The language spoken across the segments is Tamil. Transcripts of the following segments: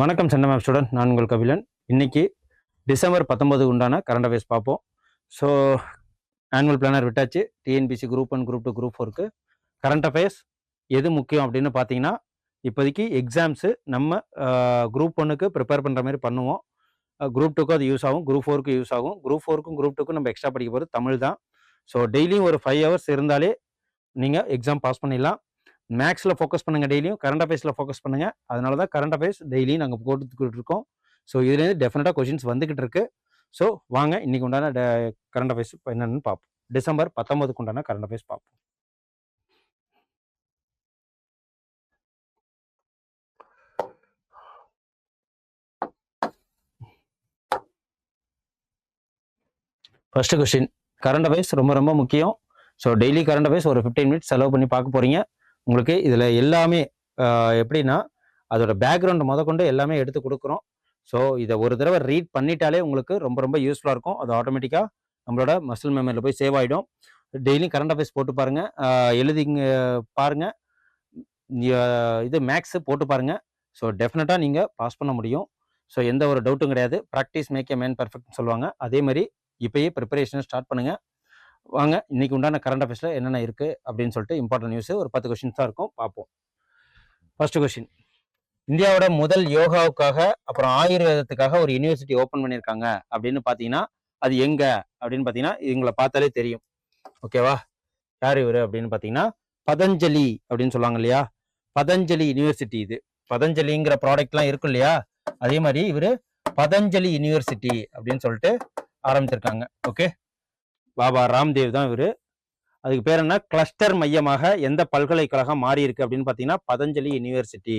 வணக்கம் சென்னை மேப் ஸ்டூடெண்ட். நான் உங்கள் கபிலன். இன்னைக்கு டிசம்பர் பத்தொன்பது உண்டான கரண்ட் அஃபேர்ஸ் பார்ப்போம். ஸோ ஆனுவல் பிளானர் விட்டாச்சு. TNPSC group one group two group ஃபோருக்கு கரண்ட் அஃபேர்ஸ் எது முக்கியம் அப்படின்னு பார்த்தீங்கன்னா இப்போதைக்கு எக்ஸாம்ஸு நம்ம குரூப் ஒன்னுக்கு ப்ரிப்பேர் பண்ணுற மாதிரி பண்ணுவோம். குரூப் டூக்கும் அது யூஸ் ஆகும் குரூப் ஃபோருக்கு யூஸ் ஆகும். குரூப் ஃபோருக்கும் குரூப் டூக்கும் நம்ம எக்ஸ்ட்ரா படிக்க போகிறது தமிழ் தான். ஸோ டெய்லியும் ஒரு ஃபைவ் ஹவர்ஸ் இருந்தாலே நீங்கள் எக்ஸாம் பாஸ் பண்ணிடலாம். மேக்ஸில் ஃபோக்கஸ் பண்ணுங்கள் டெய்லியும் கரண்ட் அஃபேர்ஸில் ஃபோக்கஸ் பண்ணுங்கள் அதனால தான் கரண்ட் அஃபேர்ஸ் டெய்லியும் நாங்கள் போட்டுக்கிட்டு இருக்கோம். ஸோ இதுலேருந்து டெஃபினட்டாக கொஷின்ஸ் வந்துக்கிட்டு இருக்கு. ஸோ வாங்க இன்னைக்கு உண்டான கரண்ட் அஃபேர்ஸ் என்னென்னு பார்ப்போம் டிசம்பர் பத்தொம்பதுக்கு உண்டான கரண்ட் அஃபேர்ஸ் பார்ப்போம் ஃபர்ஸ்ட் கொஸ்டின் கரண்ட் அஃபேர்ஸ் ரொம்ப ரொம்ப முக்கியம். ஸோ டெய்லி கரண்ட் அஃபேர்ஸ் ஒரு ஃபிஃப்டீன் மினிட்ஸ் செலவு பண்ணி பார்க்க போகிறீங்க உங்களுக்கு இதில் எல்லாமே எப்படின்னா அதோட பேக்ரவுண்ட் முதற்கொண்டு எல்லாமே எடுத்து கொடுக்குறோம். ஸோ இதை ஒரு தடவை ரீட் பண்ணிட்டாலே உங்களுக்கு ரொம்ப ரொம்ப யூஸ்ஃபுல்லாக இருக்கும். அது ஆட்டோமேட்டிக்காக நம்மளோட மசில் மெமரியில் போய் சேவ் ஆகிடும் டெய்லியும் கரண்ட் அஃபேர்ஸ் போட்டு பாருங்கள் எழுதிங்க பாருங்க. இது மேக்ஸ் போட்டு பாருங்கள் ஸோ டெஃபினட்டாக நீங்கள் பாஸ் பண்ண முடியும். ஸோ எந்த ஒரு டவுட்டும் கிடையாது. ப்ராக்டிஸ் மேக் ஏ மேன் பர்ஃபெக்ட்னு சொல்லுவாங்க. அதே மாதிரி இப்பயே ப்ரிப்பரேஷனை ஸ்டார்ட் பண்ணுங்கள் வாங்க இன்னைக்கு உண்டான கரண்ட் அஃபேர்ஸில் என்னென்ன இருக்குது அப்படின்னு சொல்லிட்டு இம்பார்ட்டன்ட் நியூஸ் ஒரு பத்து கொஷின்ஸ் தான் இருக்கும். பார்ப்போம். ஃபர்ஸ்ட் கொஷின் இந்தியாவோட முதல் யோகாவுக்காக அப்புறம் ஆயுர்வேதத்துக்காக ஒரு யூனிவர்சிட்டி ஓப்பன் பண்ணியிருக்காங்க அப்படின்னு பார்த்தீங்கன்னா அது எங்கே அப்படின்னு பார்த்தீங்கன்னா இவங்களை பார்த்தாலே தெரியும். ஓகேவா யார் இவர் அப்படின்னு பார்த்தீங்கன்னா பதஞ்சலி அப்படின்னு சொல்லுவாங்க இல்லையா? பதஞ்சலி யூனிவர்சிட்டி இது. பதஞ்சலிங்கிற ப்ராடக்ட்லாம் இருக்கும் இல்லையா? அதே மாதிரி இவர் பதஞ்சலி யூனிவர்சிட்டி அப்படின்னு சொல்லிட்டு ஆரம்பிச்சிருக்காங்க. ஓகே பாபா ராம்தேவ் தான் இவர். அதுக்கு பேர் என்ன? கிளஸ்டர் மையமாக எந்த பல்கலைக்கழகம் மாறி இருக்கு அப்படின்னு பார்த்தீங்கன்னா பதஞ்சலி யூனிவர்சிட்டி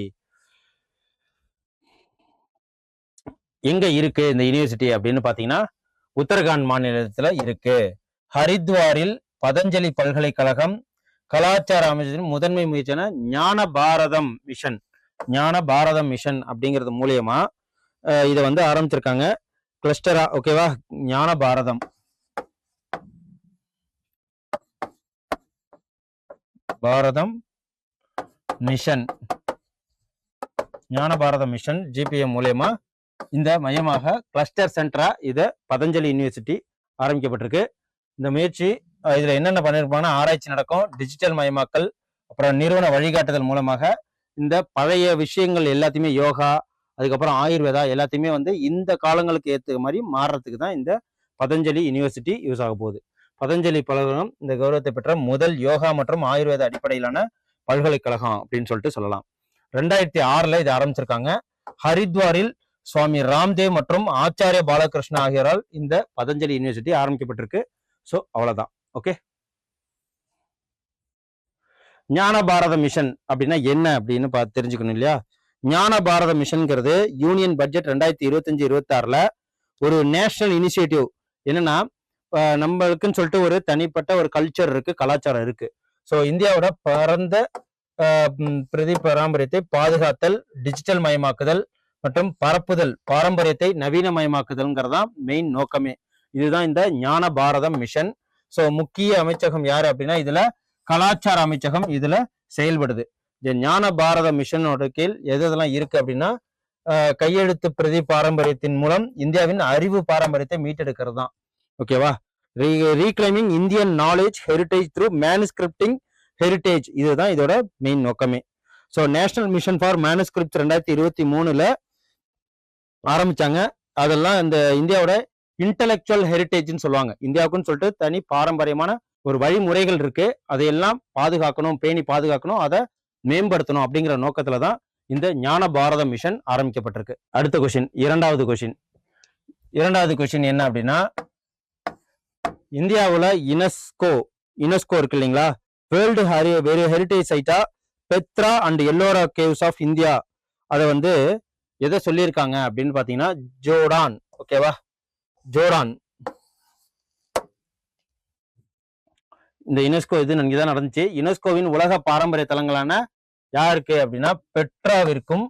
எங்க இருக்கு இந்த யூனிவர்சிட்டி அப்படின்னு பார்த்தீங்கன்னா உத்தரகாண்ட் மாநிலத்தில் இருக்கு. ஹரித்வாரில் பதஞ்சலி பல்கலைக்கழகம் கலாச்சார அமைச்சரின் முதன்மை முயற்சியான ஞான பாரதம் மிஷன் ஞான பாரதம் மிஷன் அப்படிங்கிறது மூலியமா இதை வந்து ஆரம்பிச்சிருக்காங்க. கிளஸ்டரா ஓகேவா ஞான பாரதம். பாரதம் மிஷன் ஞான பாரதம் மிஷன் ஜிபிஎம் மூலயமா இந்த மையமாக கிளஸ்டர் சென்டரா இதை பதஞ்சலி யூனிவர்சிட்டி ஆரம்பிக்கப்பட்டிருக்கு. இந்த முயற்சி இதுல என்னென்ன பண்ணிருப்பாங்கன்னா ஆராய்ச்சி நடக்கும் டிஜிட்டல் மயமாக்கல் அப்புறம் நிறுவன வழிகாட்டுதல் மூலமாக இந்த பழைய விஷயங்கள் எல்லாத்தையுமே யோகா அதுக்கப்புறம் ஆயுர்வேதா எல்லாத்தையுமே வந்து இந்த காலங்களுக்கு ஏற்ற மாதிரி மாறுறதுக்கு தான் இந்த பதஞ்சலி யூனிவர்சிட்டி யூஸ் ஆக போகுது. பதஞ்சலி பல்கலைக்கழகம் இந்த கௌரவத்தை பெற்ற முதல் யோகா மற்றும் ஆயுர்வேத அடிப்படையிலான பல்கலைக்கழகம் அப்படின்னு சொல்லிட்டு சொல்லலாம். ரெண்டாயிரத்தி ஆறுல இது ஆரம்பிச்சிருக்காங்க. ஹரித்வாரில் சுவாமி ராம்தேவ் மற்றும் ஆச்சாரிய பாலகிருஷ்ணா ஆகியோரால் இந்த பதஞ்சலி யூனிவர்சிட்டி ஆரம்பிக்கப்பட்டிருக்கு. ஸோ அவ்வளவுதான். ஓகே ஞான பாரத மிஷன் அப்படின்னா என்ன அப்படின்னு பா தெரிஞ்சுக்கணும் இல்லையா? ஞான பாரத மிஷன்ங்கிறது யூனியன் பட்ஜெட் ரெண்டாயிரத்தி இருபத்தஞ்சு இருபத்தாறுல ஒரு நேஷனல் இனிஷியேட்டிவ். என்னன்னா நம்மளுக்குன்னு சொல்லிட்டு ஒரு தனிப்பட்ட ஒரு கல்ச்சர் இருக்கு கலாச்சாரம் இருக்கு. ஸோ இந்தியாவோட பரந்த பிரதி பாரம்பரியத்தை பாதுகாத்தல் டிஜிட்டல் மயமாக்குதல் மற்றும் பரப்புதல் பாரம்பரியத்தை நவீனமயமாக்குதல்ங்கிறதான் மெயின் நோக்கமே. இதுதான் இந்த ஞான பாரதம் மிஷன். ஸோ முக்கிய அமைச்சகம் யாரு அப்படின்னா இதுல கலாச்சார அமைச்சகம் இதுல செயல்படுது. இந்த ஞான பாரத மிஷனோட கீழ் எது எதெல்லாம் இருக்கு அப்படின்னா கையெழுத்து பிரதி பாரம்பரியத்தின் மூலம் இந்தியாவின் அறிவு பாரம்பரியத்தை மீட்டெடுக்கிறது தான் ஓகேவா reclaiming Indian knowledge heritage through manuscripting heritage இதுதான் இதோட மெயின் நோக்கமே. So national mission for manuscript ரெண்டாயிரத்தி இருபத்தி மூணுல ஆரம்பிச்சாங்க. அதெல்லாம் இந்த இந்தியாவோட இன்டலெக்சுவல் ஹெரிட்டேஜ்னு சொல்லுவாங்க. இந்தியாவுக்குன்னு சொல்லிட்டு தனி பாரம்பரியமான ஒரு வழிமுறைகள் இருக்கு. அதையெல்லாம் பாதுகாக்கணும் பேணி பாதுகாக்கணும். அதை மேம்படுத்தணும் அப்படிங்கிற நோக்கத்துல தான் இந்த ஞான பாரத மிஷன் ஆரம்பிக்கப்பட்டிருக்கு. அடுத்த கொஷின் இரண்டாவது கொஷின் இரண்டாவது கொஷின் என்ன அப்படின்னா இந்தியாவில் யுனெஸ்கோ யுனெஸ்கோ இருக்கு இல்லைங்களா? வேர்ல்டு ஹரி very heritage சைட்டா Petra and Ellora caves of India அதை வந்து எதை சொல்லியிருக்காங்க அப்படின்னு பார்த்தீங்கன்னா ஜோடான் ஓகேவா ஜோடான் இந்த யுனெஸ்கோ இது இங்கே தான் நடந்துச்சு. யுனெஸ்கோவின் உலக பாரம்பரிய தலங்களான யாருக்கு அப்படின்னா பெட்ராவிற்கும்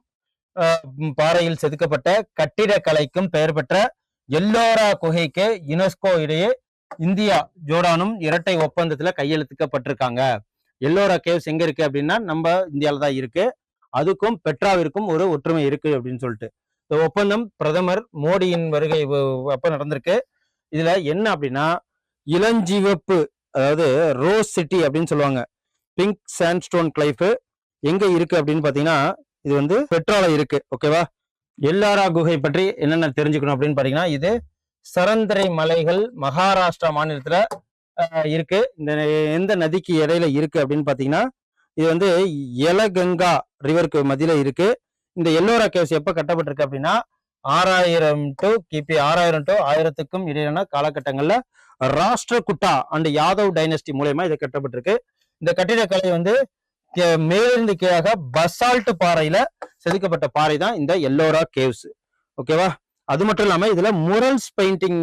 பாறையில் செதுக்கப்பட்ட கட்டிடக்கலைக்கும் பெயர் பெற்ற எல்லோரா குகைக்கு யுனெஸ்கோ இடையே இந்தியா ஜோர்டானும் இரட்டை ஒப்பந்தத்துல கையெழுத்துக்கப்பட்டிருக்காங்க. எல்லோரா கேவ்ஸ் எங்க இருக்கு அப்படின்னா நம்ம இந்தியாவில தான் இருக்கு. அதுக்கும் பெட்ராவிற்கும் ஒரு ஒற்றுமை இருக்கு அப்படின்னு சொல்லிட்டு. இந்த ஒப்பந்தம் பிரதமர் மோடியின் வருகை அப்ப நடந்திருக்கு. இதுல என்ன அப்படின்னா இளஞ்சிவப்பு அதாவது ரோஸ் சிட்டி அப்படின்னு சொல்லுவாங்க. பிங்க் சாண்ட்ஸ்டோன் கிளைஃபு எங்க இருக்கு அப்படின்னு பாத்தீங்கன்னா இது வந்து பெட்ரால இருக்கு ஓகேவா எல்லாரா குகை பற்றி என்னென்ன தெரிஞ்சுக்கணும் அப்படின்னு பாத்தீங்கன்னா இது சரந்தரை மலைகள் மகாராஷ்டிரா மாநிலத்துல இருக்கு. இந்த எந்த நதிக்கு இடையில இருக்கு அப்படின்னு பாத்தீங்கன்னா இது வந்து எலகங்கா ரிவருக்கு மதியில இருக்கு. இந்த எல்லோரா கேவ்ஸ் எப்ப கட்டப்பட்டிருக்கு அப்படின்னா ஆறாயிரம் டு கிபி ஆறாயிரம் டு ஆயிரத்துக்கும் இடையிலான காலகட்டங்கள்ல ராஷ்டிரகுட்டா அண்ட் யாதவ் டைனஸ்டி மூலயமா இது கட்டப்பட்டிருக்கு. இந்த கட்டிடக்கலை வந்து மேலிருந்து கீழாக பசால்ட் பாறையில செதுக்கப்பட்ட பாறை தான் இந்த எல்லோரா கேவ்ஸ் ஓகேவா அது மட்டும் இல்லாம இதுல முரல்ஸ் பெயிண்டிங்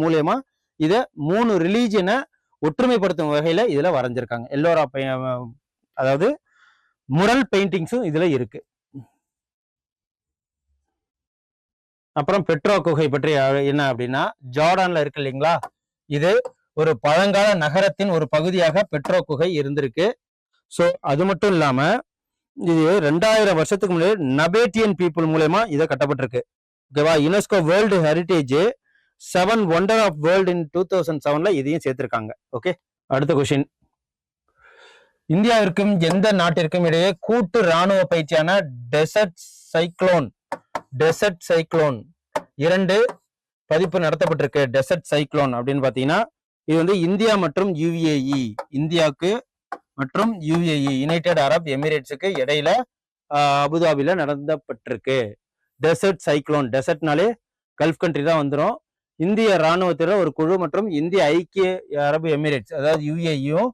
மூலயமா இத மூணு ரிலீஜனை ஒற்றுமைப்படுத்தும் வகையில இதுல வரைஞ்சிருக்காங்க. எல்லோரா அதாவது முரல் பெயிண்டிங்ஸும் இதுல இருக்கு. அப்புறம் பெட்ரோ குகை பற்றி என்ன அப்படின்னா ஜார்டான்ல இருக்கு இல்லைங்களா? இது ஒரு பழங்கால நகரத்தின் ஒரு பகுதியாக பெட்ரோ குகை இருந்திருக்கு. ஸோ அது மட்டும் இல்லாமல் இது ரெண்டாயிரம் வருஷத்துக்கு முன்னாடி நபேட்டியன் பீப்புள் மூலயமா இதை கட்டப்பட்டிருக்கு. ஓகேவா UNESCO world heritage seven wonder of world in two thousand செவனில் இதையும் சேர்த்துருக்காங்க. ஓகே அடுத்த கொஷின் இந்தியாவிற்கும் எந்த நாட்டிற்கும் இடையே கூட்டு ராணுவ பயிற்சியான டெசர்ட் சைக்ளோன் டெசர்ட் சைக்ளோன் இரண்டு பதிப்பு நடத்தப்பட்டிருக்கு. டெசர்ட் சைக்ளோன் அப்படின்னு பார்த்தீங்கன்னா இது வந்து இந்தியா மற்றும் யுஏஇ இந்தியாவுக்கு மற்றும் யுஏஇ யுனைடெட் அரப் எமிரேட்ஸுக்கு இடையில அபுதாபியில் நடந்தப்பட்டிருக்கு. டெசர்ட் சைக்ளோன் டெசர்ட்னாலே கல்ஃப் கண்ட்ரி தான் வந்துடும் இந்திய ராணுவத்தில் ஒரு குழு மற்றும் இந்திய ஐக்கிய அரபு எமிரேட்ஸ் அதாவது யுஏஇயும்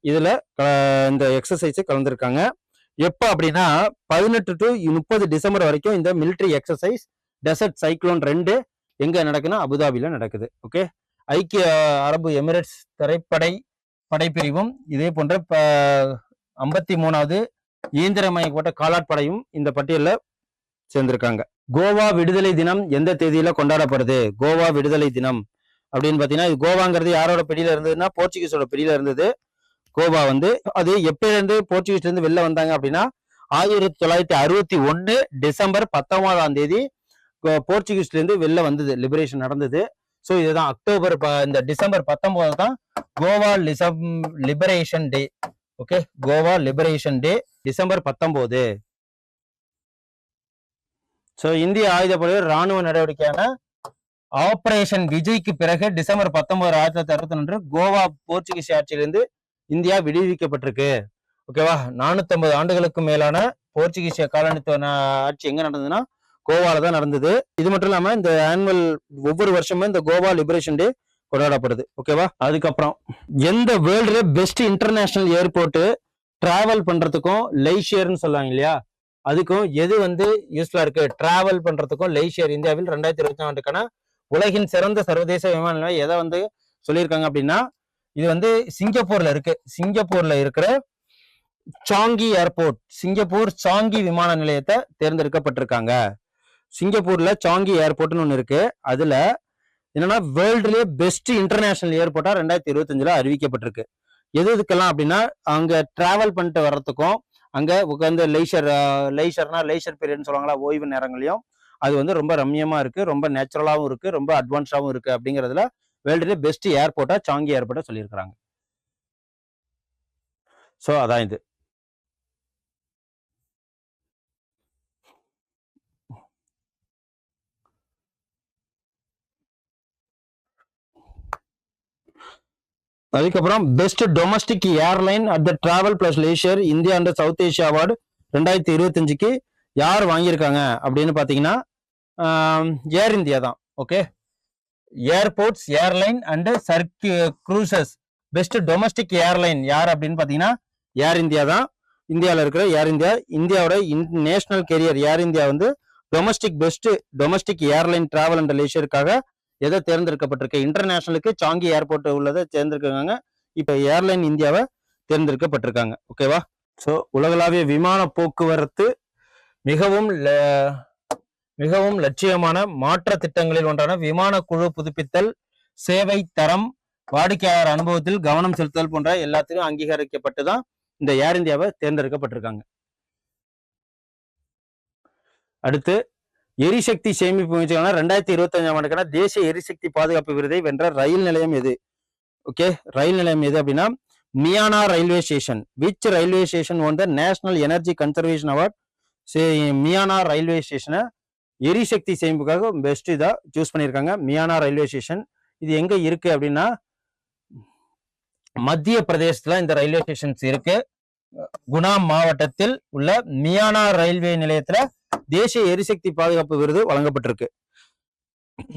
இதில் க- இந்த எக்ஸசைஸு கலந்துருக்காங்க. எப்போ அப்படின்னா பதினெட்டு டு முப்பது டிசம்பர் வரைக்கும் இந்த மிலிட்ரி எக்ஸசைஸ் டெசர்ட் சைக்ளோன் ரெண்டு எங்கே நடக்குன்னா அபுதாபியில் நடக்குது. ஓகே ஐக்கிய அரபு எமிரேட்ஸ் திரைப்படை படைப்பிரிவும் இதே போன்ற ஐம்பத்தி மூணாவது இயந்திரமயப்பட்ட காலாட்படையும் இந்த பட்டியலில் சேர்ந்திருக்காங்க. கோவா விடுதலை தினம் எந்த தேதியில கொண்டாடப்படுது? கோவா விடுதலை தினம் அப்படின்னு பார்த்தீங்கன்னா இது கோவாங்கிறது யாரோட பிடியில இருந்ததுன்னா போர்ச்சுகீஸோட பிடியில இருந்தது கோவா வந்து. அது எப்பயில போர்ச்சுகீஸ்லேருந்து போர்ச்சுகீஸ்ல இருந்து வெளில வந்தாங்க அப்படின்னா ஆயிரத்தி தொள்ளாயிரத்தி அறுபத்தி ஒன்னு டிசம்பர் பத்தொன்பதாம் தேதி போர்ச்சுகீஸ்லேருந்து போர்ச்சுகீஸ்ல இருந்து வெளில வந்தது லிபரேஷன் நடந்தது. ஸோ இதுதான் அக்டோபர் ப- இந்த டிசம்பர் பத்தொன்பது தான் Goa லிசம் liberation day okay Goa liberation day December பத்தொன்பது. ஸோ இந்திய ஆயுதப்படை ராணுவ நடவடிக்கையான ஆபரேஷன் விஜய்க்கு பிறகு டிசம்பர் பத்தொன்பது ஆயிரத்தி தொள்ளாயிரத்தி அறுபத்தி ஒன்று கோவா போர்ச்சுகீஸ் ஆட்சியிலிருந்து இந்தியா விடுவிக்கப்பட்டிருக்கு. ஓகேவா நானூத்தி ஆண்டுகளுக்கு மேலான போர்ச்சுகீசிய காலனித்துவ ஆட்சி எங்க நடந்ததுன்னா கோவால தான் நடந்தது. இது மட்டும் இல்லாம இந்த ஆனுவல் ஒவ்வொரு வருஷமும் இந்த கோவா லிபரேஷன் டே கொண்டாடப்படுது. ஓகேவா அதுக்கப்புறம் எந்த வேர்ல்டுல பெஸ்ட் இன்டர்நேஷனல் ஏர்போர்ட் டிராவல் பண்றதுக்கும் லைஷியர்னு சொல்லுவாங்க இல்லையா? அதுக்கும் எது வந்து யூஸ்ஃபுல்லா இருக்கு? டிராவல் பண்றதுக்கும் லைஷியர் இந்தியாவில் ரெண்டாயிரத்தி இருபத்தி ஆண்டுக்கான உலகின் சிறந்த சர்வதேச விமான நிலையம் எதை வந்து சொல்லியிருக்காங்க அப்படின்னா இது வந்து சிங்கப்பூர்ல இருக்கு. சிங்கப்பூர்ல இருக்கிற சாங்கி ஏர்போர்ட் சிங்கப்பூர் சாங்கி விமான நிலையத்தை தேர்ந்தெடுக்கப்பட்டிருக்காங்க. சிங்கப்பூர்ல சாங்கி ஏர்போர்ட்னு ஒன்று இருக்கு. அதுல என்னன்னா வேர்ல்டுலேயே பெஸ்ட் இன்டர்நேஷனல் ஏர்போர்ட்டா ரெண்டாயிரத்தி இருபத்தஞ்சுல அறிவிக்கப்பட்டிருக்கு. எது எதுக்கெல்லாம் அப்படின்னா அங்க டிராவல் பண்ணிட்டு வர்றதுக்கும் அங்க உட்காந்து லைஷர் லைஷர்னா லைஷர் பீரியட்னு சொல்லுவாங்களா ஓய்வு நேரங்களையும் அது வந்து ரொம்ப ரம்மியமா இருக்கு ரொம்ப நேச்சுரலாகவும் இருக்கு ரொம்ப அட்வான்ஸாகவும் இருக்கு அப்படிங்கிறதுல வேர்ல்டுலேயே பெஸ்ட் ஏர்போர்ட்டா சாங்கி ஏர்போர்ட்டா சொல்லியிருக்கிறாங்க. ஸோ அதான் இது. அதுக்கப்புறம் best domestic airline at the travel plus leisure India and South Asia award ரெண்டாயிரத்தி இருபத்தஞ்சுக்கு யார் வாங்கியிருக்காங்க அப்படின்னு பார்த்தீங்கன்னா ஏர் இந்தியா தான் ஓகே ஏர்போர்ட்ஸ் ஏர்லைன் அண்டு சர்க்கு க்ரூசஸ் பெஸ்ட் டொமஸ்டிக் ஏர்லைன் யார் அப்படின்னு பார்த்தீங்கன்னா ஏர் இந்தியா தான். இந்தியாவில் இருக்கிற ஏர் இந்தியா இந்தியாவோட நேஷனல் கேரியர் ஏர் இந்தியா வந்து domestic best domestic airline travel and லேஷருக்காக எதை தேர்ந்தெடுக்கப்பட்டிருக்கு. இன்டர்நேஷனலுக்கு சாங்கி ஏர்போர்ட் உள்ளதை தேர்ந்தெடுக்காங்க இப்போ ஏர்லைன் இந்தியாவை தேர்ந்தெடுக்கப்பட்டிருக்காங்க. ஓகேவா ஸோ உலகளாவிய விமான போக்குவரத்து மிகவும் ல- மிகவும் லட்சியமான மாற்ற திட்டங்களில் ஒன்றான விமான குழு புதுப்பித்தல் சேவை தரம் வாடிக்கையாளர் அனுபவத்தில் கவனம் செலுத்துதல் போன்ற எல்லாத்திலும் அங்கீகரிக்கப்பட்டு தான் இந்த ஏர் இந்தியாவை தேர்ந்தெடுக்கப்பட்டிருக்காங்க. அடுத்து எரிசக்தி சேமிப்பு முயற்சிகள்னா ரெண்டாயிரத்தி இருபத்தி அஞ்சாம் ஆண்டுக்கான தேசிய எரிசக்தி பாதுகாப்பு விருதை வென்ற ரயில் நிலையம் எது? ஓகே ரயில் நிலையம் எது அப்படின்னா Miyana railway station. Which railway station won the national energy conservation award Miyana railway ஸ்டேஷனை எரிசக்தி சேமிப்புக்காக பெஸ்ட் இதாக சூஸ் பண்ணியிருக்காங்க. Miyana railway station. இது எங்க இருக்கு அப்படின்னா மத்திய பிரதேசத்துல இந்த ரயில்வே ஸ்டேஷன்ஸ் இருக்கு. குணா மாவட்டத்தில் உள்ள மியானா ரயில்வே நிலையத்துல தேசிய எரிசக்தி பாதுகாப்பு விருது வழங்கப்பட்டிருக்கு.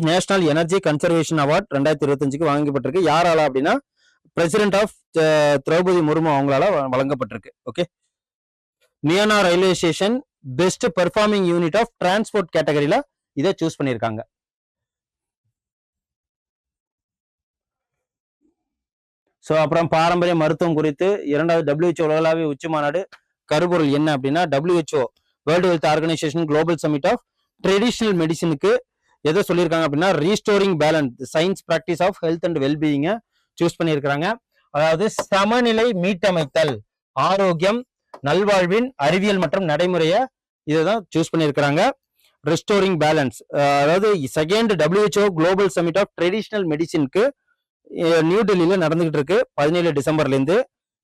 நேஷனல் எனர்ஜி கன்சர்வேஷன் அவார்ட் ரெண்டாயிரத்தி இருபத்தஞ்சுக்கு வழங்கப்பட்டிருக்கு. யாரால அப்படின்னா பிரசிடென்ட் ஆஃப் திரௌபதி முர்மு அவங்களால வழங்கப்பட்டிருக்கு. Okay Miyana railway station best performing unit of transport கேட்டகரியில இதை சூஸ் பண்ணியிருக்காங்க. ஸோ அப்புறம் பாரம்பரிய மருத்துவம் குறித்து இரண்டாவது டபிள்யூஹெச்ஓ உலகளாவிய உச்சி மாநாடு கருபொருள் என்ன அப்படின்னா WHO world health organization global summit of traditional மெடிசனுக்கு எதை சொல்லியிருக்காங்க அப்படின்னா restoring balance science practice of health and வெல்பீயிங்கை choose பண்ணியிருக்கிறாங்க. அதாவது சமநிலை மீட்டமைத்தல் ஆரோக்கியம் நல்வாழ்வின் அறிவியல் மற்றும் நடைமுறையை இதை தான் சூஸ் பண்ணியிருக்கிறாங்க. ரெஸ்டோரிங் பேலன்ஸ் அதாவது second WHO global summit of traditional மெடிசினுக்கு new டெல்லியில் நடந்துகிட்டு இருக்கு பதினேழு டிசம்பர்லேருந்து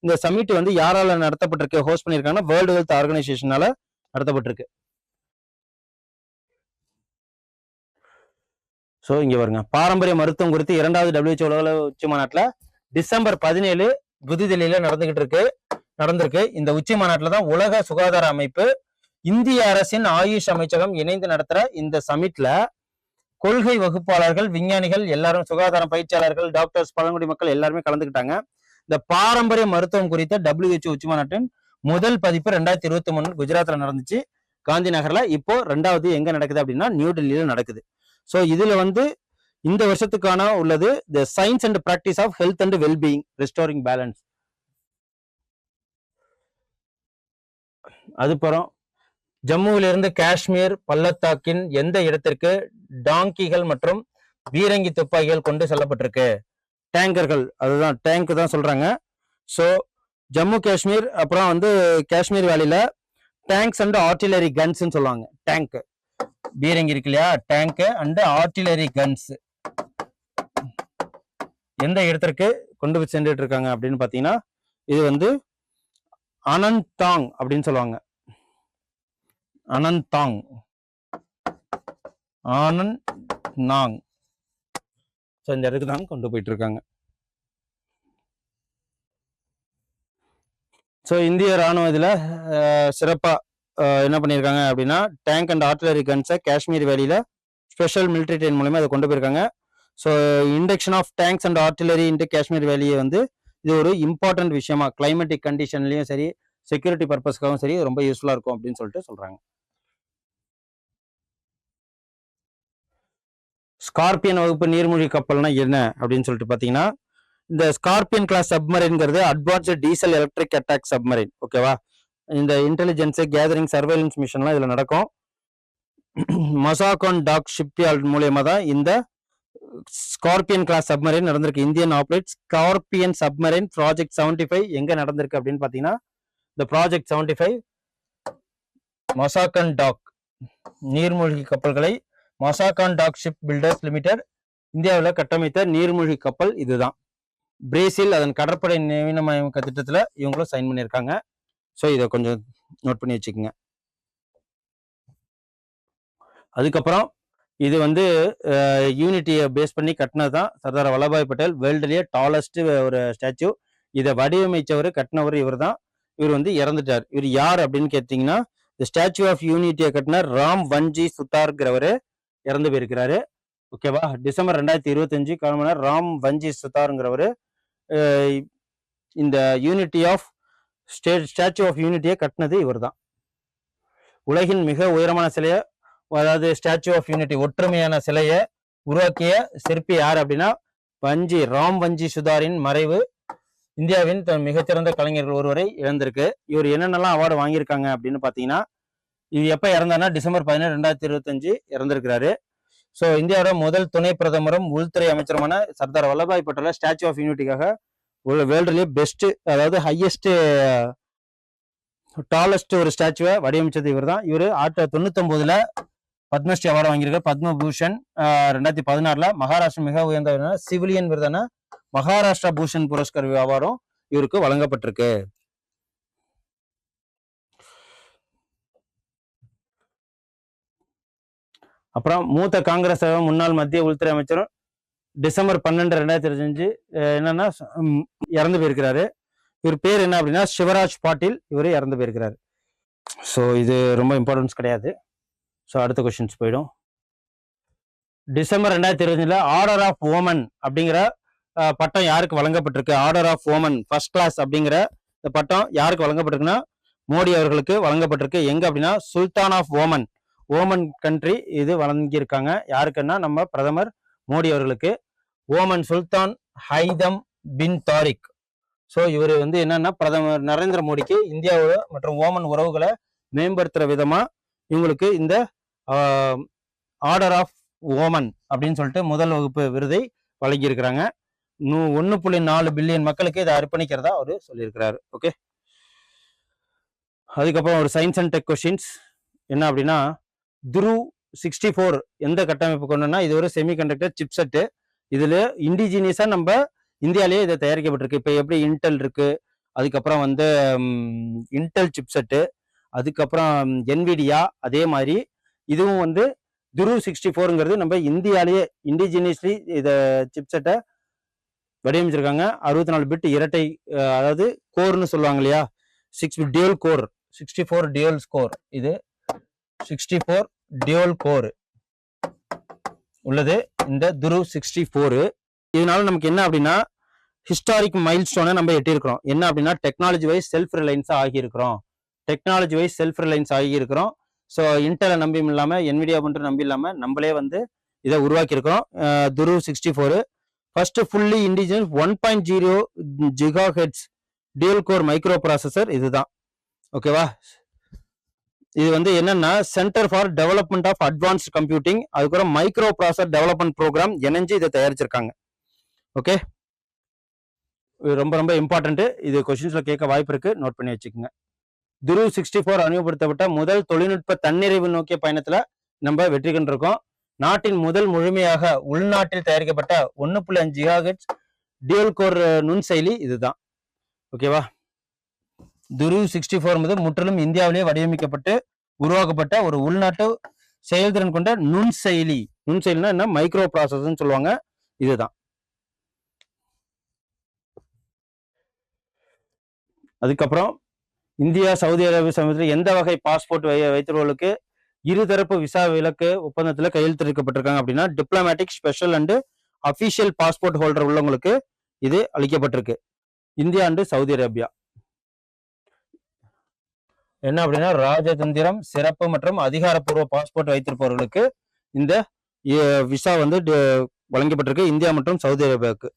இந்த சமிட் வந்து யாரால நடத்தப்பட்டிருக்கு ஹோஸ்ட் பண்ணியிருக்காங்கன்னா வேர்ல்டு ஹெல்த் ஆர்கனைசேஷனால நடத்தப்பட்டிருக்கு. ஸோ இங்க வருங்க பாரம்பரிய மருத்துவம் குறித்து இரண்டாவது WHO உலக உச்சி மாநாட்டில் டிசம்பர் பதினேழு புதுதில்லியில் நடந்துகிட்டு இருக்கு நடந்திருக்கு. இந்த உச்சி மாநாட்டில் தான் உலக சுகாதார அமைப்பு இந்திய அரசின் ஆயுஷ் அமைச்சகம் இணைந்து நடத்துற இந்த சமிட்ல கொள்கை வகுப்பாளர்கள் விஞ்ஞானிகள் எல்லாரும் சுகாதார பயிற்சியாளர்கள் டாக்டர்ஸ் பழங்குடி மக்கள் எல்லாருமே கலந்துக்கிட்டாங்க. இந்த பாரம்பரிய மருத்துவம் குறித்த WHO உச்சி மாநாட்டின் முதல் பதிப்பு ரெண்டாயிரத்தி இருபத்தி மூணு குஜராத்தில் நடந்துச்சு. காந்தி நகரில் இப்போ ரெண்டாவது எங்கே நடக்குது அப்படின்னா நியூ டெல்லியில நடக்குது. ஸோ இதில் வந்து இந்த வருஷத்துக்கான உள்ளது the science and practice of health and wellbeing restoring balance அதுப்புறம் ஜம்முவிலிருந்து காஷ்மீர் பள்ளத்தாக்கின் எந்த இடத்திற்கு டாங்கிகள் மற்றும் பீரங்கி துப்பாக்கிகள் கொண்டு செல்லப்பட்டிருக்கு? டேங்கர்கள் அதுதான் டேங்க் தான் சொல்றாங்க. ஸோ ஜம்மு காஷ்மீர் அப்புறம் வந்து காஷ்மீர் வேலியில டேங்க்ஸ் அண்ட் ஆர்டிலரி கன்ஸ்ன்னு சொல்லுவாங்க. டேங்க் பீரங்கி இருக்கு இல்லையா? டேங்க் அண்ட் ஆர்டிலரி கன்ஸ் எந்த இடத்திற்கு கொண்டு போய் சென்றுட்டு இருக்காங்க அப்படின்னு பார்த்தீங்கன்னா இது வந்து அனந்தாங் அப்படின்னு சொல்லுவாங்க. அனந்தாங் ஆனந்த் நாங் ஸோ இந்த இடத்துக்கு தான் கொண்டு போயிட்டு இருக்காங்க ஸோ இந்திய ராணுவ இதில் சிறப்பாக என்ன பண்ணியிருக்காங்க அப்படின்னா டேங்க் அண்ட் ஆர்டிலரி கன்ஸை காஷ்மீர் வேலியில் ஸ்பெஷல் மிலிட்டரி ட்ரெயின் மூலயமா அதை கொண்டு போயிருக்காங்க. So induction of tanks and artillery into Kashmir வேலியை வந்து இது ஒரு இம்பார்ட்டன்ட் விஷயமா கிளைமேட்டிக் கண்டிஷன்லையும் சரி செக்யூரிட்டி பர்பஸ்க்காகவும் சரி ரொம்ப யூஸ்ஃபுல்லாக இருக்கும் அப்படின்னு சொல்லிட்டு சொல்கிறாங்க ஸ்கார்பியன் வகுப்பு நீர்மூழ்கி கப்பல்னா என்ன அப்படின்னு சொல்லிட்டு பார்த்தீங்கன்னா இந்த scorpion class சப்மரின்ங்கிறது advanced diesel electric attack submarine ஓகேவா இந்த இன்டெலிஜென்ஸு கேதரிங் சர்வேலன்ஸ் மிஷன்லாம் இதில் நடக்கும். மசாகான் டாக் ஷிப்யார்ட் மூலியமா தான் இந்த ஸ்கார்பியன் கிளாஸ் சப்மரைன் நடந்திருக்கு. Indian operate scorpion submarine project seventy five எங்கே நடந்திருக்கு அப்படின்னு பார்த்தீங்கன்னா இந்த project seventy five Mazagon dock நீர்மூழ்கி கப்பல்களை Mazagon dock ship builders limited இந்தியாவில் கட்டமைத்த நீர்மூழ்கி கப்பல் இதுதான். பிரேசில் அதன் கடற்படை நவீனமயமாக்க திட்டத்தில் இவங்களும் சைன் பண்ணியிருக்காங்க. ஸோ இதை கொஞ்சம் நோட் பண்ணி வச்சுக்கோங்க. அதுக்கப்புறம் இது வந்து யூனிட்டியை பேஸ் பண்ணி கட்டினது தான் சர்தார் வல்லபாய் பட்டேல் வேர்ல்டுலேயே டாலஸ்ட் ஒரு ஸ்டாச்சு இதை வடிவமைச்சவர் கட்டினவர் இவர் தான் இவர் வந்து இறந்துட்டார். இவர் யார் அப்படின்னு கேட்டிங்கன்னா இந்த ஸ்டாச்சு ஆஃப் யூனிட்டியை கட்டின ராம் வன்ஜி சுத்தார்ங்கிறவர் இறந்து போயிருக்கிறாரு. ஓகேவா டிசம்பர் ரெண்டாயிரத்தி இருபத்தஞ்சு காலமான ராம் வஞ்சி சுத்தாருங்கிறவர் இந்த unity of stay statue of யூனிட்டியை கட்டினது இவர் தான் உலகின் மிக உயரமான சிலையை அதாவது ஸ்டாச்சு ஆஃப் யூனிட்டி ஒற்றுமையான சிலையை உருவாக்கிய சிற்பி யார் அப்படின்னா வஞ்சி ராம் வஞ்சி சுதாரின் மறைவு இந்தியாவின் தன் மிகச்சிறந்த கலைஞர்கள் ஒருவரை இழந்திருக்கு. இவர் என்னென்னலாம் அவார்டு வாங்கியிருக்காங்க அப்படின்னு பார்த்தீங்கன்னா இது எப்போ இறந்தாருன்னா டிசம்பர் பதினேழு ரெண்டாயிரத்தி இருபத்தஞ்சு இறந்திருக்கிறாரு. ஸோ இந்தியாவோட முதல் துணை பிரதமரும் உள்துறை அமைச்சருமான சர்தார் வல்லபாய் பட்டேல ஸ்டாச்சு ஆஃப் யூனிட்டிக்காக வேர்ல்டுலேயே பெஸ்ட்டு அதாவது ஹையஸ்ட்டு டாலஸ்ட் ஒரு ஸ்டாச்சுவை வடிவமைச்சது இவர் தான் இவர் ஆயிரத்தி தொண்ணூத்தொம்போதுல பத்மஸ்ரீ அவார்டு வாங்கியிருக்கார். பத்மபூஷன் ரெண்டாயிரத்தி பதினாறுல மகாராஷ்டிரா மிக உயர்ந்த சிவிலியன் விருதான மகாராஷ்டிரா பூஷன் புரஸ்கர் அவார்டும் இவருக்கு வழங்கப்பட்டிருக்கு. அப்புறம் மூத்த காங்கிரஸ் தலைவர், முன்னாள் மத்திய உள்துறை அமைச்சரும் டிசம்பர் பன்னெண்டு ரெண்டாயிரத்தி இருபத்தஞ்சு என்னன்னா இறந்து போயிருக்கிறாரு. இவர் பேர் என்ன அப்படின்னா சிவராஜ் பாட்டீல் இவர் இறந்து போயிருக்கிறாரு. ஸோ இது ரொம்ப இம்பார்ட்டன்ஸ் கிடையாது. ஸோ அடுத்த கொஷின்ஸ் போயிடும். டிசம்பர் ரெண்டாயிரத்தி இருபத்தஞ்சில் ஆர்டர் ஆஃப் ஓமன் அப்படிங்கிற பட்டம் யாருக்கு வழங்கப்பட்டிருக்கு? Order of Oman first class அப்படிங்கிற இந்த பட்டம் யாருக்கு வழங்கப்பட்டிருக்குன்னா மோடி அவர்களுக்கு வழங்கப்பட்டிருக்கு. எங்க அப்படின்னா sultan of Oman Oman country இது வழங்கியிருக்காங்க. யாருக்குன்னா நம்ம பிரதமர் மோடி அவர்களுக்கு. Oman sultan Haitham bin Tariq so இவர் வந்து என்னன்னா பிரதமர் நரேந்திர மோடிக்கு இந்தியாவோட மற்றும் ஓமன் உறவுகளை மேம்படுத்துகிற விதமாக இவங்களுக்கு இந்த ஆர்டர் ஆஃப் ஓமன் அப்படின்னு சொல்லிட்டு முதல் வகுப்பு விருதை வழங்கியிருக்கிறாங்க. நூ ஒன்று புள்ளி நாலு பில்லியன் மக்களுக்கு இதை அர்ப்பணிக்கிறதா அவர் சொல்லியிருக்கிறாரு. ஓகே அதுக்கப்புறம் ஒரு சயின்ஸ் அண்ட் டெக் கொஷின்ஸ் என்ன அப்படின்னா துரு சிக்ஸ்டி ஃபோர் எந்த கட்டமைப்பு கொண்டுனா இது ஒரு செமி கண்டக்டர் சிப்செட்டு இதில் இண்டிஜினியஸாக நம்ம இந்தியாவிலேயே இதை தயாரிக்கப்பட்டிருக்கு. இப்போ எப்படி இன்டெல் இருக்குது அதுக்கப்புறம் வந்து இன்டெல் சிப்செட்டு அதுக்கப்புறம் என்விடியா அதே மாதிரி. இதுவும் வந்து துரு சிக்ஸ்டி ஃபோருங்கிறது நம்ம இந்தியாலேயே இண்டிஜினியஸ்லி இதை சிப்செட்டை வடிவமைச்சிருக்காங்க. அறுபத்தி நாலு பிட் இரட்டை அதாவது கோர்னு சொல்லுவாங்க இல்லையா? Six dual core sixty four dual core இது சிக்ஸ்டி ஃபோர் டியோல் கோர் உள்ளது. இந்த துரு சிக்ஸ்டி ஃபோரு இதனால நமக்கு என்ன அப்படின்னா ஹிஸ்டாரிக் மைல் ஸ்டோனை நம்ம எட்டியிருக்கிறோம். என்ன அப்படின்னா டெக்னாலஜி வைஸ் செல்ஃப் ரிலையன்ஸாக ஆகியிருக்கிறோம். டெக்னாலஜி வைஸ் செல்ஃப் ரிலையன்ஸ் ஆகியிருக்கிறோம் ஸோ இன்டெலை நம்பியும் இல்லாமல் என்விடியா மட்டும் நம்பி இல்லாமல் நம்மளே வந்து இதை உருவாக்கியிருக்கிறோம். துருவ் துரு sixty four first fully indigenous one point zero giga hertz dual core micro processor இதுதான் ஓகேவா இது வந்து என்னன்னா centre for development of advanced computing அதுக்கப்புறம் மைக்ரோ ப்ராசர் டெவலப்மெண்ட் ப்ரோக்ராம் இணைஞ்சு இதை தயாரிச்சிருக்காங்க. ஓகே இது ரொம்ப ரொம்ப இம்பார்ட்டன்ட்டு இது கொஸ்டின்ஸில் கேட்க வாய்ப்பு இருக்குது நோட் பண்ணி வச்சுக்கோங்க. துரு சிக்ஸ்டி ஃபோர் அறிமுகப்படுத்தப்பட்ட முதல் தொழில்நுட்ப தன்னிறைவு நோக்கிய பயணத்தில் நம்ம வெற்றி கண்டிருக்கோம். நாட்டின் முதல் முழுமையாக உள்நாட்டில் தயாரிக்கப்பட்ட ஒன்று புள்ளி அஞ்சு ஜிகாஹெட்ஸ் டியூல் கோர் நுண்செயலி இதுதான். ஓகேவா துரு சிக்ஸ்டி ஃபோர் என்பது முற்றிலும் இந்தியாவிலேயே வடிவமைக்கப்பட்டு உருவாக்கப்பட்ட ஒரு உள்நாட்டு செயல்திறன் கொண்ட நுண்செயலி. நுண்செயலினா என்ன? மைக்ரோ ப்ராசஸ்ன்னு சொல்லுவாங்க. இதுதான். அதுக்கப்புறம் இந்தியா சவுதி அரேபிய சமயத்தில் எந்த வகை பாஸ்போர்ட் வை வைத்திருப்பவர்களுக்கு இருதரப்பு விசா விலக்கு ஒப்பந்தத்தில் கையெழுத்திருக்கப்பட்டிருக்காங்க அப்படின்னா diplomatic special and official passport holder உள்ளவங்களுக்கு இது அளிக்கப்பட்டிருக்கு. India and Saudi Arabia. என்ன அப்படின்னா ராஜதந்திரம் சிறப்பு மற்றும் அதிகாரப்பூர்வ பாஸ்போர்ட் வைத்திருப்பவர்களுக்கு இந்த விசா வந்து வழங்கப்பட்டிருக்கு இந்தியா மற்றும் சவுதி அரேபியாவுக்கு.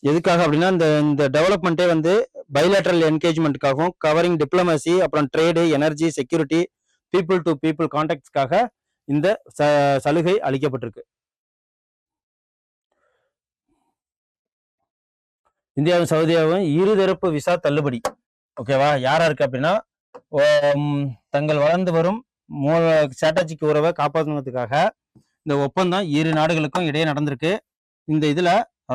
எதுக்காக அப்படின்னா இந்த இந்த டெவலப்மெண்ட்டே வந்து பைலேட்டரல் என்கேஜ்மெண்ட்டுக்காகவும் கவரிங் டிப்ளமசி அப்புறம் trade energy security people to people கான்டாக்ட்ஸ்க்காக இந்த ச- சலுகை அளிக்கப்பட்டிருக்கு. இந்தியாவும் சவுதியாவும் இருதரப்பு விசா தள்ளுபடி. ஓகேவா யாரா இருக்கு அப்படின்னா தங்கள் வளர்ந்து வரும் மூல ஸ்ட்ராட்டஜிக் உறவை காப்பாற்றுவதற்காக இந்த ஒப்பந்தம் இரு நாடுகளுக்கும் இடையே நடந்திருக்கு. இந்த இதுல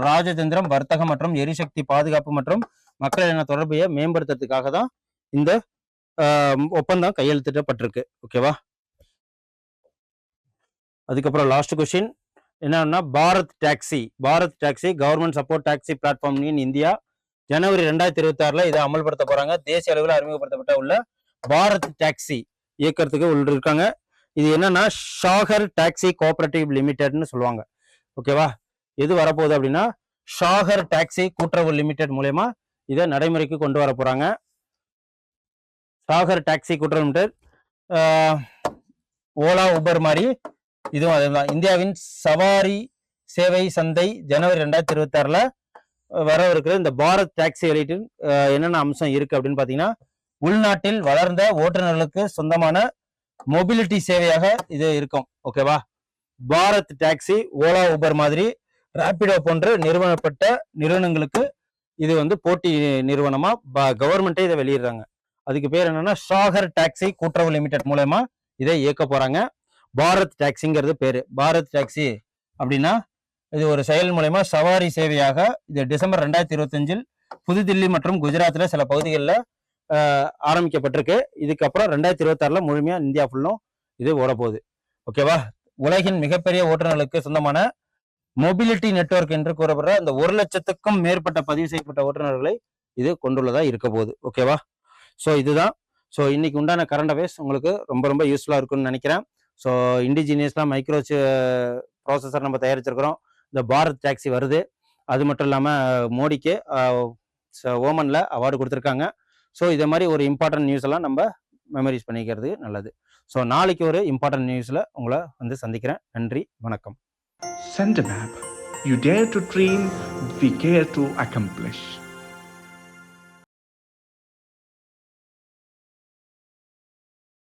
ராஜதந்திரம் வர்த்தகம் மற்றும் எரிசக்தி பாதுகாப்பு மற்றும் மக்களின தொடர்பையை மேம்படுத்துறதுக்காக தான் இந்த ஒப்பந்தம் கையெழுத்திடப்பட்டிருக்கு. ஓகேவா அதுக்கப்புறம் லாஸ்ட் கொஸ்டின் என்னன்னா Bharat taxi. Bharat taxi government support taxi platform in India ஜனவரி ரெண்டாயிரத்தி இருபத்தி ஆறுல இதை அமல்படுத்த போறாங்க. தேசிய அளவில் அறிமுகப்படுத்தப்பட்ட உள்ள பாரத் டாக்ஸி இயக்கத்துக்கு உள்ள இருக்காங்க. இது என்னன்னா ஷாகர் டாக்ஸி கோஆபரேட்டிவ் லிமிடெட்னு சொல்லுவாங்க. ஓகேவா? எது வரப்போகுது அப்படின்னா ஷாகர் டாக்ஸி கூட்டுறவு லிமிடெட் மூலயமா இதை நடைமுறைக்கு கொண்டு வர போறாங்க. ஷாகர் டாக்ஸி கூட்டுறவு லிமிடெட் ஓலா உபர் மாதிரி இதுவும் அதுதான். இந்தியாவின் சவாரி சேவை சந்தை ஜனவரி ரெண்டாயிரத்தி இருபத்தி ஆறுல வர இருக்கிற இந்த பாரத் டாக்ஸி எலிட்டு என்னென்ன அம்சம் இருக்கு அப்படின்னு பார்த்தீங்கன்னா உள்நாட்டில் வளர்ந்த ஓட்டுநர்களுக்கு சொந்தமான மொபிலிட்டி சேவையாக இது இருக்கும். ஓகேவா பாரத் டாக்ஸி ஓலா ஊபர் மாதிரி ராபிடோ போன்ற நிறுவனப்பட்ட நிறுவனங்களுக்கு இது வந்து போட்டி நிறுவனமா கவர்மெண்ட்டே இதை வெளியிடுறாங்க. அதுக்கு பேர் என்னன்னா ஷாகர் டாக்ஸி கூட்டுறவு லிமிடெட் மூலயமா இதை இயக்க போறாங்க. பாரத் டாக்ஸிங்கிறது பேரு. பாரத் டாக்ஸி அப்படின்னா இது ஒரு செயல் மூலயமா சவாரி சேவையாக இது டிசம்பர் ரெண்டாயிரத்தி இருபத்தஞ்சில் புதுதில்லி மற்றும் குஜராத்தில் சில பகுதிகளில் ஆரம்பிக்கப்பட்டிருக்கு. இதுக்கப்புறம் ரெண்டாயிரத்தி இருபத்தாறுல முழுமையாக இந்தியா ஃபுல்லும் இது ஓடப்போகுது. ஓகேவா உலகின் மிகப்பெரிய ஓட்டுநர்களுக்கு சொந்தமான மொபிலிட்டி நெட்வொர்க் என்று கூறப்படுற இந்த ஒரு லட்சத்துக்கும் மேற்பட்ட பதிவு செய்யப்பட்ட ஓட்டுநர்களை இது கொண்டுள்ளதா இருக்க போகுது. ஓகேவா ஸோ இதுதான். ஸோ இன்னைக்கு உண்டான கரண்ட் அஃபேர்ஸ் உங்களுக்கு ரொம்ப ரொம்ப யூஸ்ஃபுல்லாக இருக்கும்னு நினைக்கிறேன். ஸோ இண்டிஜினியஸ்லாம் மைக்ரோ ப்ராசஸர் நம்ம தயாரிச்சிருக்கிறோம். இந்த பாரத் டாக்ஸி வருது. அது மட்டும் இல்லாமல் மோடிக்கு ஓமனில் அவார்டு கொடுத்துருக்காங்க. ஸோ இதே மாதிரி ஒரு இம்பார்ட்டன்ட் நியூஸ் எல்லாம் நம்ம மெமரிஸ் பண்ணிக்கிறது நல்லது. ஸோ நாளைக்கு ஒரு இம்பார்ட்டன்ட் நியூஸில் உங்களை வந்து சந்திக்கிறேன். நன்றி வணக்கம். Sent map you dare to dream we care to accomplish.